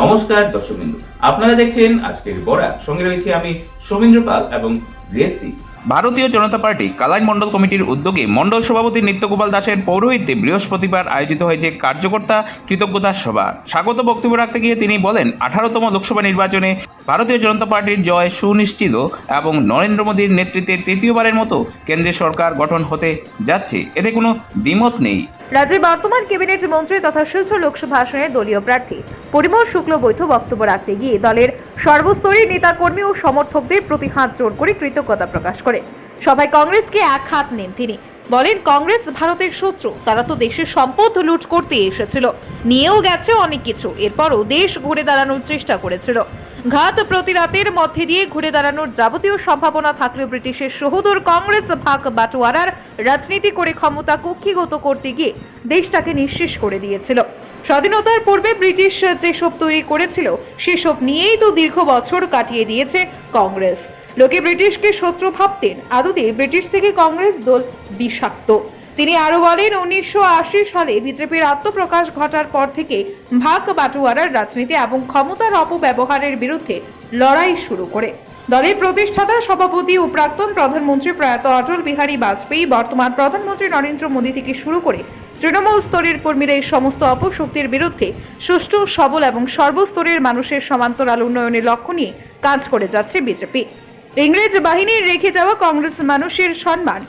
নমস্কার দর্শকবৃন্দ। আপনারা দেখছেন আজকের বড়া সঙ্গে রয়েছে আমি সৌমেন্দ্র পাল এবং রেসি। ভারতীয় জনতা পার্টি কালাইন মণ্ডল কমিটির উদ্যোগে মণ্ডল সভাপতি নিত্যগোপাল দাসের পৌরোহিত্যে বৃহস্পতিবার আয়োজিত হয়েছে কার্যকর্তা কৃতজ্ঞতা সভা। স্বাগত বক্তব্য রাখতে গিয়ে তিনি বলেন, আঠারোতম লোকসভা নির্বাচনে ভারতীয় জনতা পার্টির জয় সুনিশ্চিত এবং নরেন্দ্র মোদীর নেতৃত্বে তৃতীয়বারের মতো কেন্দ্রের সরকার গঠন হতে যাচ্ছে। এতে কোনো দ্বিমত নেই। রাজ্যের বর্তমান ক্যাবিনেট মন্ত্রী তথা শিলচর লোকসভা আসনের দলীয় প্রার্থী পরিমল শুক্ল বৈধ বক্তব্য রাখতে গিয়ে দলের সর্বস্তরের নেতাকর্মী ও সমর্থকদের প্রতি হাত জোর করে কৃতজ্ঞতা প্রকাশ করে। সবাই কংগ্রেসকে এক হাত নেন তিনি। বলেন, কংগ্রেস ভারতের শত্রু, তারা তো দেশের সম্পদ লুট করতে এসেছিল। নিয়েও গেছে অনেক কিছু, এরপরও দেশ ঘুরে দাঁড়ানোর চেষ্টা করেছিল। ঘাত প্রতিরাতের মধ্যে দিয়ে ঘুরে দাঁড়ানোর যাবতীয় সম্ভাবনা থাকলেও ব্রিটিশের সহোদর কংগ্রেস ভাগ বাটোয়ারার রাজনীতি করে ক্ষমতা কক্ষিগত করতে গিয়ে দেশটাকে নিঃশেষ করে দিয়েছিল। স্বাধীনতার পূর্বে ব্রিটিশ যেসব তৈরি করেছিল, সেসব নিয়েই তো দীর্ঘ বছর কাটিয়ে দিয়েছে কংগ্রেস। লোকে ব্রিটিশকে শত্রু ভাবতেন, আদতে ব্রিটিশ থেকে কংগ্রেস দল বিষাক্ত। তিনি আরও বলেন, উনিশশো আশি সালে বিজেপির আত্মপ্রকাশ ঘটার পর থেকে ভাগ বাটোয়ারার রাজনীতি এবং ক্ষমতার অপব্যবহারের বিরুদ্ধে লড়াই শুরু করে। দলের প্রতিষ্ঠাতা, সভাপতি ও প্রাক্তন প্রধানমন্ত্রী প্রয়াত অটল বিহারী বাজপেয়ী, বর্তমান প্রধানমন্ত্রী নরেন্দ্র মোদী থেকে শুরু করে তৃণমূল স্তরের কর্মীরা এই সমস্ত অপশক্তির বিরুদ্ধে সুষ্ঠু, সবল এবং সর্বস্তরের মানুষের সমান্তরাল উন্নয়নের লক্ষ্য নিয়ে কাজ করে যাচ্ছে বিজেপি। ইংরেজ বাহিনীর রেখে যাওয়া কংগ্রেস মানুষের সম্মান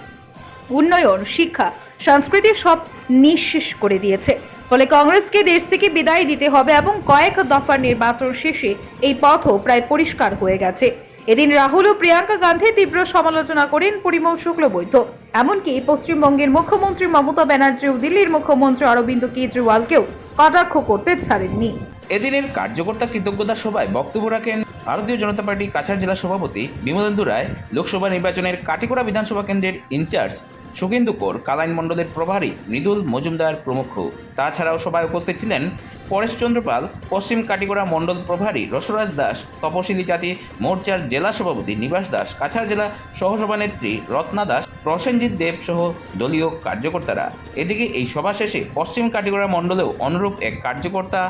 উন্নয়ন, শিক্ষা, সংস্কৃতি সব নিঃশেষ করে দিয়েছে। ফলে কংগ্রেসকে দেশ থেকে বিদায় দিতে হবে এবং কয়েক দফার নির্বাচন শেষে এই পথও প্রায় পরিষ্কার হয়ে গেছে। এদিন রাহুল ও প্রিয়াঙ্কা গান্ধী তীব্র সমালোচনা করেন পরিমল শুক্লবৈদ্য। এমনকি পশ্চিমবঙ্গের মুখ্যমন্ত্রী মমতা ব্যানার্জি ও দিল্লির মুখ্যমন্ত্রী অরবিন্দ কেজরিওয়ালকেও কটাক্ষ করতে ছাড়েননি। এদিনের কার্যকর্তা কৃতজ্ঞতা সভায় বক্তব্য রাখেন ভারতীয় জনতা পার্টি কাছাড় জেলা সভাপতি বিমলেন্দু রায় লোকসভা নির্বাচনের কাটিকোড়া বিধানসভা কেন্দ্রের ইনচার্জ সুখেন্দু কর, কালাইন মণ্ডলের প্রভারী মৃদুল মজুমদার প্রমুখ। তাছাড়াও সভায় উপস্থিত ছিলেন পরেশচন্দ্র পাল, পশ্চিম কাটিগড়া মণ্ডল প্রভারী রসরাজ দাস, তপশিলি জাতি মোর্চার জেলা সভাপতি নিবাস দাস, কাছাড় জেলা সহসভানেত্রী রত্না দাস, প্রসেনজিৎ দেব সহ দলীয় কার্যকর্তারা। এদিকে এই সভা শেষে পশ্চিম কাটিগড়া মণ্ডলেও অনুরূপ এক কার্যকর্তা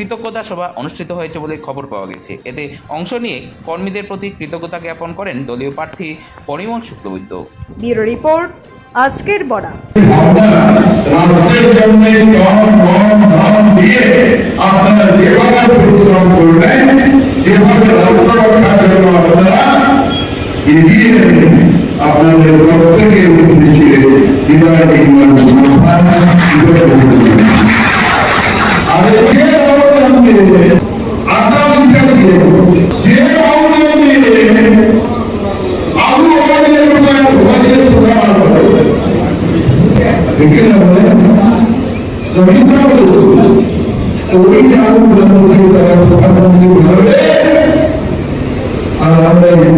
কৃতজ্ঞতা সভা অনুষ্ঠিত হয়েছে বলে খবর পাওয়া গেছে। এতে অংশ নিয়ে কর্মীদের প্রতি কৃতজ্ঞতা জ্ঞাপন করেন দলীয় প্রার্থী পরিমল শুক্লবৈদ্য। ব্যুরো রিপোর্ট আজকের বড়া জমিদার বলেছিল ওই যে আবু প্রধানমন্ত্রী তারা প্রধানমন্ত্রী আর আমরা এই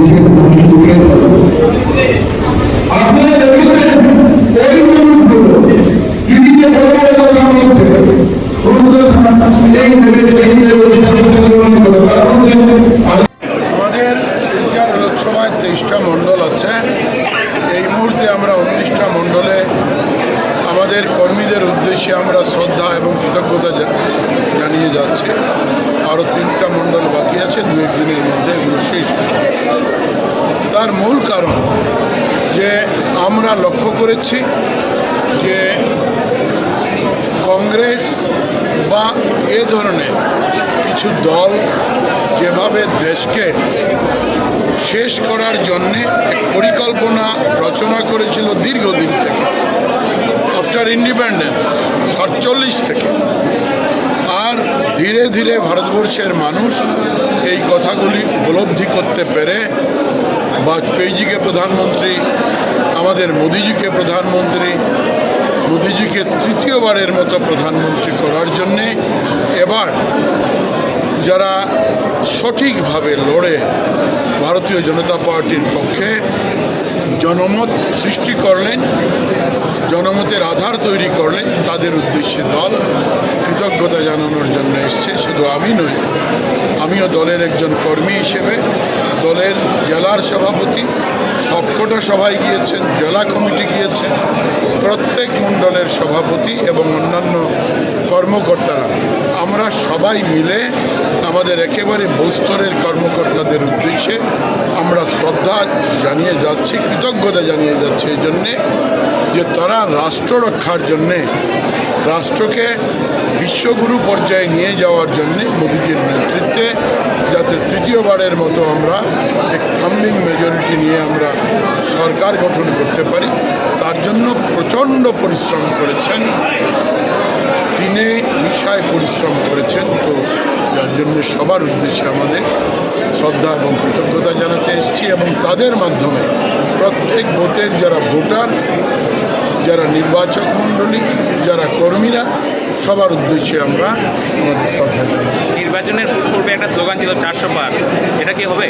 আরও তিনটা মণ্ডল বাকি আছে দু একদিনের মধ্যে এগুলো শেষ। তার মূল কারণ যে আমরা লক্ষ্য করেছি যে কংগ্রেস বা এ ধরনের কিছু দল যেভাবে দেশকে শেষ করার জন্যে এক পরিকল্পনা রচনা করেছিল দীর্ঘদিন থেকে, আফটার ইন্ডিপেন্ডেন্স সাতচল্লিশ থেকে ধীরে ধীরে ভারতবর্ষের মানুষ এই কথাগুলি উপলব্ধি করতে পেরে বাজপেয়ীজিকে প্রধানমন্ত্রী, আমাদের মোদিজিকে প্রধানমন্ত্রী, মোদিজিকে তৃতীয়বারের মতো প্রধানমন্ত্রী করার জন্যে এবার যারা সঠিকভাবে লড়ে ভারতীয় জনতা পার্টির পক্ষে জনমত সৃষ্টি করলেন জনমতের আধার তৈরি করলেন, তাদের উদ্দেশ্যে দল কৃতজ্ঞতা জানানোর জন্য এসছে, শুধু আমি নই, আমিও দলের একজন কর্মী হিসেবে দলের জেলার সভাপতি, সবকটা সভায় গিয়েছেন, জেলা কমিটি গিয়েছে, প্রত্যেক মণ্ডলের সভাপতি এবং অন্যান্য কর্মকর্তারা। আমরা সবাই মিলে আমাদের একেবারে বস্তরের কর্মকর্তাদের উদ্দেশ্যে আমরা শ্রদ্ধা জানিয়ে যাচ্ছি, কৃতজ্ঞতা জানিয়ে যাচ্ছি এই জন্যে যে তারা রাষ্ট্র রক্ষার জন্যে, রাষ্ট্রকে বিশ্বগুরু পর্যায়ে নিয়ে যাওয়ার জন্যে মোদীজির নেতৃত্বে যাতে তৃতীয়বারের মতো আমরা এক থাম্বিং মেজরিটি নিয়ে আমরা সরকার গঠন করতে পারি, তার জন্য প্রচণ্ড পরিশ্রম করেছেন দিনে নিশায় পরিশ্রম করেছেন তো যার জন্য সবার উদ্দেশ্যে আমাদের শ্রদ্ধা এবং কৃতজ্ঞতা জানাতে এসেছি এবং তাদের মাধ্যমে প্রত্যেক ভোটের যারা ভোটার যারা নির্বাচক মণ্ডলী যারা কর্মীরা সবার উদ্দেশ্যে আমরা আমাদের শ্রদ্ধা জানাচ্ছি। নির্বাচনের পূর্বে একটা স্লোগান ছিল চারশো পার। এটা কি হবে?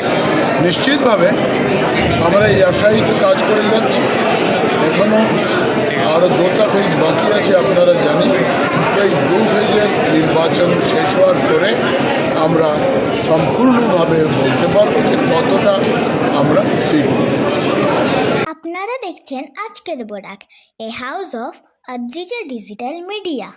নিশ্চিতভাবে আমরা এই আশাই তো কাজ করে যাচ্ছি। এখনও আরও দুটা ফেজ বাকি আছে, আপনারা জানেন। এই দু ফেজের নির্বাচন শেষ হওয়ার পরে আমরা সম্পূর্ণভাবে বলতে পারব যে কতটা আমরা ফিট আপনারা দেখছেন আজকের বোরাক এ House of Adrija Digital Media